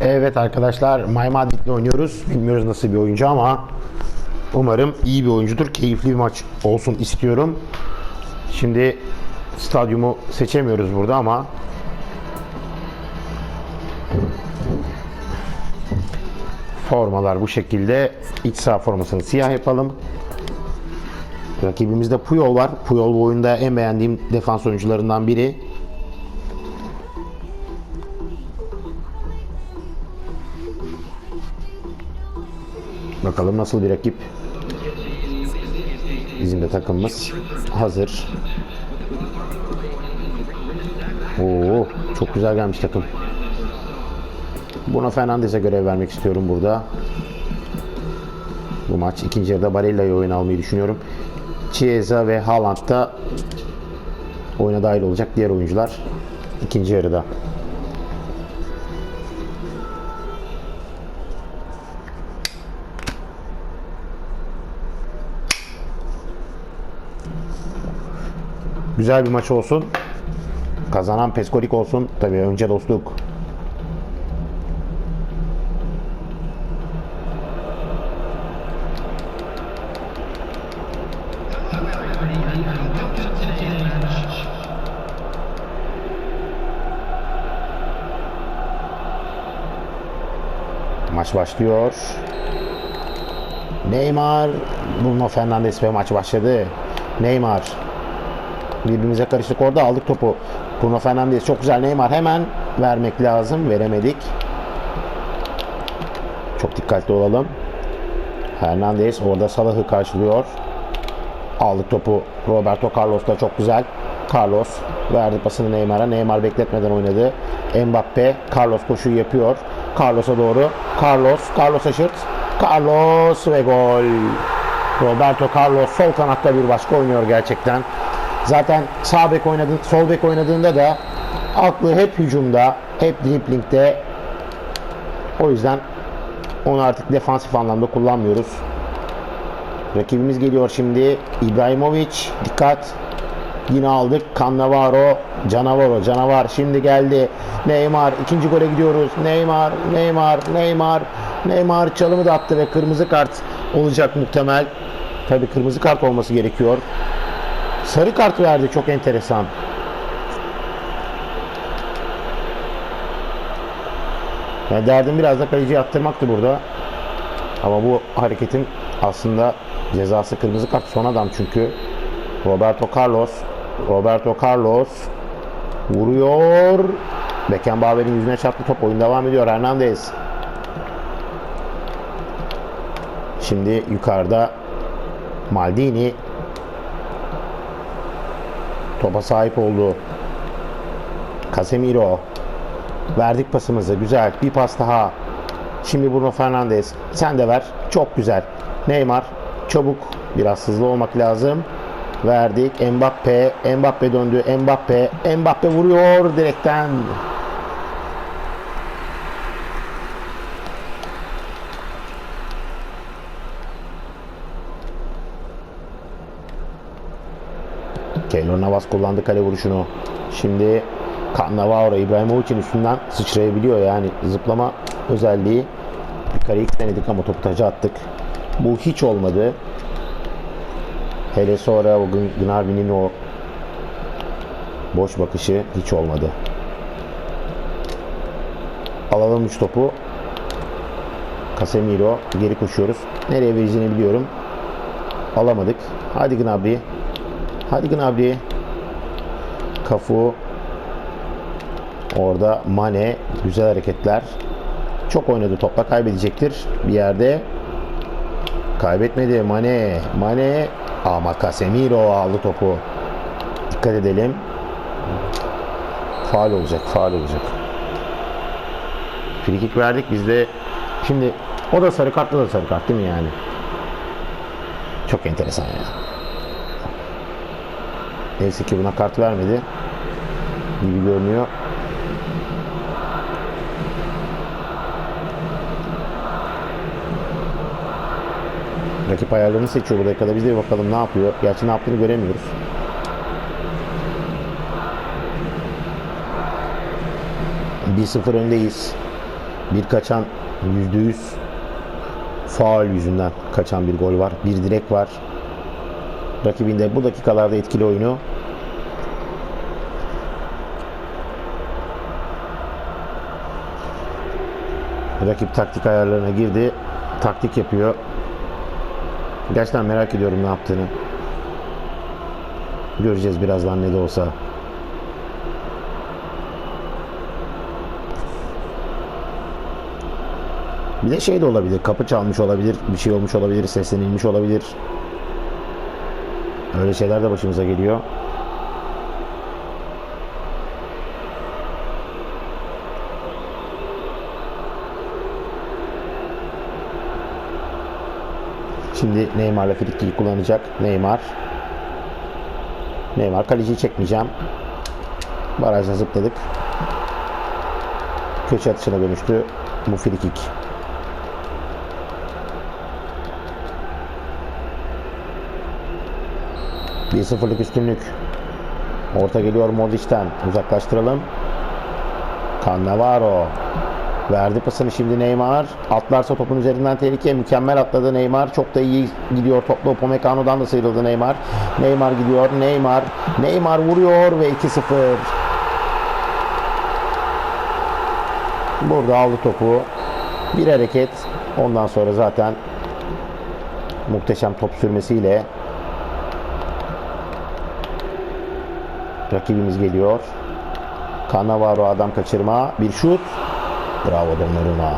Evet arkadaşlar My Madrid'le oynuyoruz. Bilmiyoruz nasıl bir oyuncu ama umarım iyi bir oyuncudur. Keyifli bir maç olsun istiyorum. Şimdi stadyumu seçemiyoruz burada ama formalar bu şekilde. İç saha formasını siyah yapalım. Rakibimizde Puyol var. Puyol bu oyunda en beğendiğim defans oyuncularından biri. Bakalım nasıl bir rakip. Bizim de takımımız hazır. Oo, çok güzel gelmiş takım. Bruno Fernandes'e görev vermek istiyorum burada. Bu maç ikinci yarıda Barella'yı oyun almayı düşünüyorum. Chiesa ve Haaland da oyuna dahil olacak diğer oyuncular ikinci yarıda. Güzel bir maç olsun. Kazanan Peskolik olsun. Tabii önce dostluk. Maç başlıyor. Neymar, Bruno Fernandes ve maç başladı. Neymar. Birbirimize karıştık orada aldık topu. Bruno Fernandes çok güzel Neymar hemen vermek lazım. Veremedik. Çok dikkatli olalım. Hernandez orada Salah'ı karşılıyor. Aldık topu. Roberto Carlos da çok güzel. Carlos verdi pasını Neymar'a. Neymar bekletmeden oynadı. Mbappe Carlos koşuyu yapıyor. Carlos'a doğru. Carlos, Carlos aşırt. Carlos ve gol. Roberto Carlos sol kanatta bir başka oynuyor gerçekten. Zaten sağ bek oynadığında, sol bek oynadığında da aklı hep hücumda, hep driplingde. O yüzden onu artık defansif anlamda kullanmıyoruz. Rakibimiz geliyor şimdi. İbrahimovic dikkat. Yine aldık. Cannavaro, Canavaro, Canavar şimdi geldi. Neymar ikinci gole gidiyoruz. Neymar, Neymar, Neymar. Neymar çalımı da attı ve kırmızı kart olacak muhtemel. Tabii kırmızı kart olması gerekiyor. Sarı kart verdi çok enteresan. Yani derdim biraz da kaleciyi attırmaktı burada. Ama bu hareketin aslında cezası kırmızı kart son adam çünkü. Roberto Carlos Roberto Carlos vuruyor. Beckenbauer'in yüzüne çarptı top. Oyun devam ediyor. Hernandez. Şimdi yukarıda Maldini topa sahip oldu. Casemiro verdik pasımızı. Güzel. Bir pas daha. Şimdi Bruno Fernandes. Sen de ver. Çok güzel. Neymar çabuk biraz hızlı olmak lazım. Verdik. Mbappe. Mbappe döndü. Mbappe. Mbappe vuruyor direkten. Keylor Navas kullandı kale vuruşunu. Şimdi Cannavaro İbrahimovic'in üstünden sıçrayabiliyor yani zıplama özelliği. Bir kare ilk denedik ama topu taca attık. Bu hiç olmadı. Hele sonra Gn- Gnabry'nin o boş bakışı hiç olmadı. Alalım 3 topu. Casemiro geri koşuyoruz. Nereye vereceğini biliyorum. Alamadık. Hadi Gnabry. Hadi Gnabry. Kafu. Orada Mane. Güzel hareketler. Çok oynadı topla kaybedecektir bir yerde. Kaybetmedi Mane. Mane ama Casemiro aldı topu. Dikkat edelim. Faal olacak, faal olacak. Frikik verdik biz de. Şimdi o da sarı kartlı da sarı kart değil mi yani? Çok enteresan ya. Neyse ki buna kart vermedi. Gibi görünüyor. Rakip ayarlarını seçiyor bu dakikada. Biz de bir bakalım ne yapıyor. Gerçi ne yaptığını göremiyoruz. Bir sıfır öndeyiz. Bir kaçan %100 faul yüzünden kaçan bir gol var. Bir direk var. Rakibinde bu dakikalarda etkili oyunu. Rakip taktik ayarlarına girdi. Taktik yapıyor. Gerçekten merak ediyorum ne yaptığını. Göreceğiz birazdan ne de olsa. Bir de şey de olabilir. Kapı çalmış olabilir. Bir şey olmuş olabilir. Seslenilmiş olabilir. Öyle şeyler de başımıza geliyor. Şimdi Neymar'la frikkiyi kullanacak. Neymar. Neymar kaleciyi çekmeyeceğim. Barajda zıpladık. Köşe atışına dönüştü. Bu frikik. Bir sıfırlık üstünlük. Orta geliyor Modric'ten. Uzaklaştıralım. Cannavaro. Verdi pasını şimdi Neymar. Atlarsa topun üzerinden tehlike. Mükemmel atladı Neymar. Çok da iyi gidiyor topla. Upamecano'dan da sıyrıldı Neymar. Neymar gidiyor. Neymar. Neymar vuruyor ve 2-0. Burada aldı topu. Bir hareket. Ondan sonra zaten muhteşem top sürmesiyle rakibimiz geliyor. Cannavaro adam kaçırma. Bir şut. Bravo Donnarumma.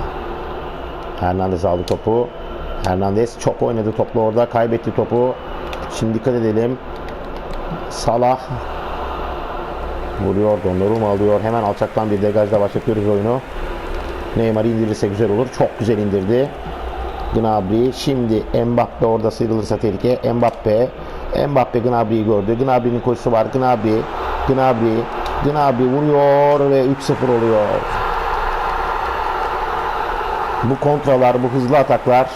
Hernandez aldı topu. Hernandez çok oynadı topla orada. Kaybetti topu. Şimdi dikkat edelim. Salah vuruyor. Donnarumma alıyor. Hemen alçaktan bir degajla başlatıyoruz oyunu. Neymar indirirse güzel olur. Çok güzel indirdi. Gnabry. Şimdi Mbappe orada sıyrılırsa tehlike. Mbappe. Mbappe Gnabry'yi gördü. Gnabry'nin koşusu var. Gnabry. Gnabry. Gnabry vuruyor ve 3-0 oluyor. Bu kontralar, bu hızlı ataklar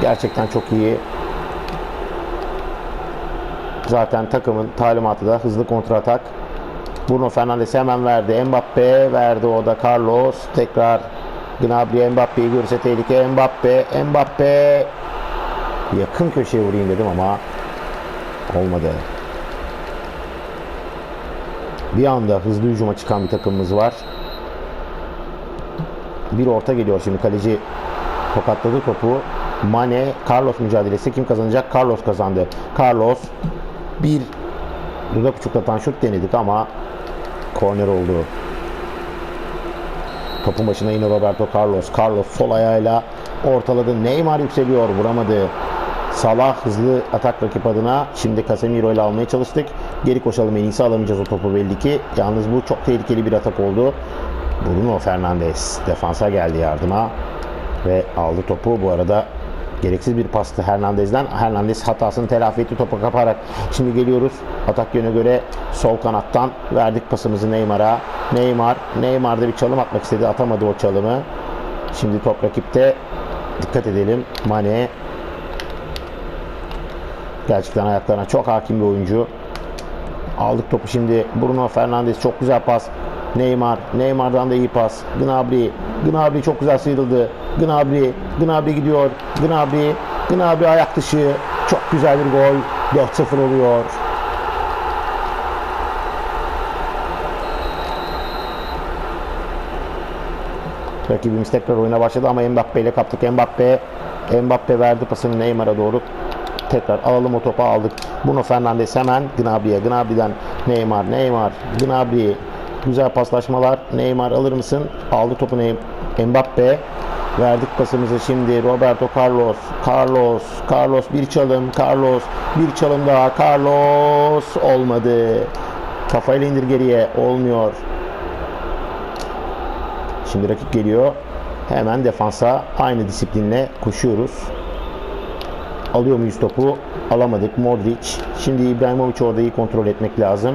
gerçekten çok iyi. Zaten takımın talimatı da hızlı kontra atak. Bruno Fernandes hemen verdi. Mbappe verdi o da Carlos. Tekrar Gnabry Mbappe'yi görürse tehlike. Mbappe, Mbappe yakın köşeye vurayım dedim ama olmadı. Bir anda hızlı hücuma çıkan bir takımımız var. Bir orta geliyor şimdi kaleci tokatladı topu. Mane, Carlos mücadelesi kim kazanacak? Carlos kazandı. Carlos bir dudak uçuklatan şut denedik ama korner oldu. Topun başına yine Roberto Carlos. Carlos sol ayağıyla ortaladı. Neymar yükseliyor. Vuramadı. Salah hızlı atak rakip adına. Şimdi Casemiro ile almaya çalıştık. Geri koşalım en iyisi alamayacağız o topu belli ki. Yalnız bu çok tehlikeli bir atak oldu. Bruno Fernandes defansa geldi yardıma ve aldı topu. Bu arada gereksiz bir pastı Hernandez'den. Hernandez hatasını telafi etti topa kaparak. Şimdi geliyoruz. Atak yöne göre sol kanattan verdik pasımızı Neymar'a. Neymar, Neymar'da bir çalım atmak istedi. Atamadı o çalımı. Şimdi top rakipte. Dikkat edelim. Mane gerçekten ayaklarına çok hakim bir oyuncu. Aldık topu şimdi. Bruno Fernandes çok güzel pas. Neymar. Neymar'dan da iyi pas. Gnabry. Gnabry çok güzel sıyrıldı. Gnabry. Gnabry gidiyor. Gnabry. Gnabry ayak dışı. Çok güzel bir gol. 4-0 oluyor. Rakibimiz tekrar oyuna başladı ama Mbappe ile kaptık. Mbappe Mbappe verdi pasını Neymar'a doğru. Tekrar alalım o topu aldık. Bruno Fernandes hemen Gnabry'e. Gnabry'den Neymar. Neymar. Gnabry. Güzel paslaşmalar. Neymar alır mısın? Aldı topu Ney- Mbappe. Verdik pasımızı şimdi Roberto Carlos. Carlos. Carlos bir çalım. Carlos. Bir çalım daha. Carlos. Olmadı. Kafayla indir geriye. Olmuyor. Şimdi rakip geliyor. Hemen defansa aynı disiplinle koşuyoruz. Alıyor muyuz topu? Alamadık. Modric. Şimdi İbrahimovic orada iyi kontrol etmek lazım.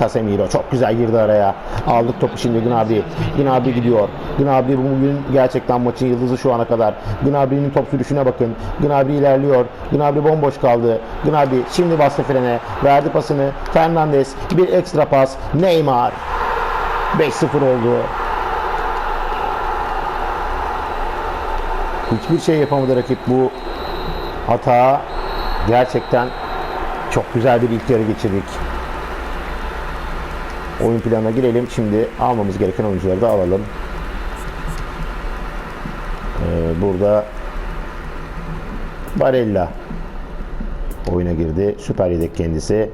Casemiro çok güzel girdi araya. Aldık topu şimdi Gnabry. Gnabry gidiyor. Gnabry bugün gerçekten maçın yıldızı şu ana kadar. Gnabry'nin top sürüşüne bakın. Gnabry ilerliyor. Gnabry bomboş kaldı. Gnabry şimdi bastı frene. Verdi pasını. Fernandes bir ekstra pas. Neymar. 5-0 oldu. Hiçbir şey yapamadı rakip bu hata. Gerçekten çok güzel bir ilk yarı geçirdik. Oyun planına girelim. Şimdi almamız gereken oyuncuları da alalım. Ee, burada Barella oyuna girdi. Süper yedek kendisi.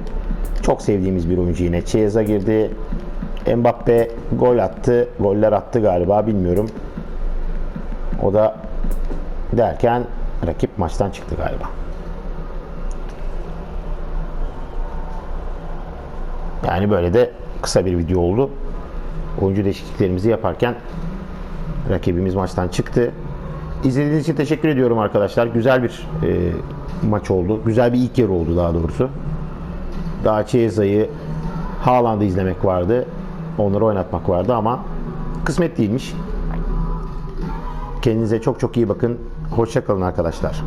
Çok sevdiğimiz bir oyuncu yine. Chiesa girdi. Mbappe gol attı. Goller attı galiba bilmiyorum. O da derken rakip maçtan çıktı galiba. Yani böyle de kısa bir video oldu. Oyuncu değişikliklerimizi yaparken rakibimiz maçtan çıktı. İzlediğiniz için teşekkür ediyorum arkadaşlar. Güzel bir e, maç oldu. Güzel bir ilk yarı oldu daha doğrusu. Daha Chiesa'yı Haaland'ı izlemek vardı. Onları oynatmak vardı ama kısmet değilmiş. Kendinize çok çok iyi bakın. Hoşça kalın arkadaşlar.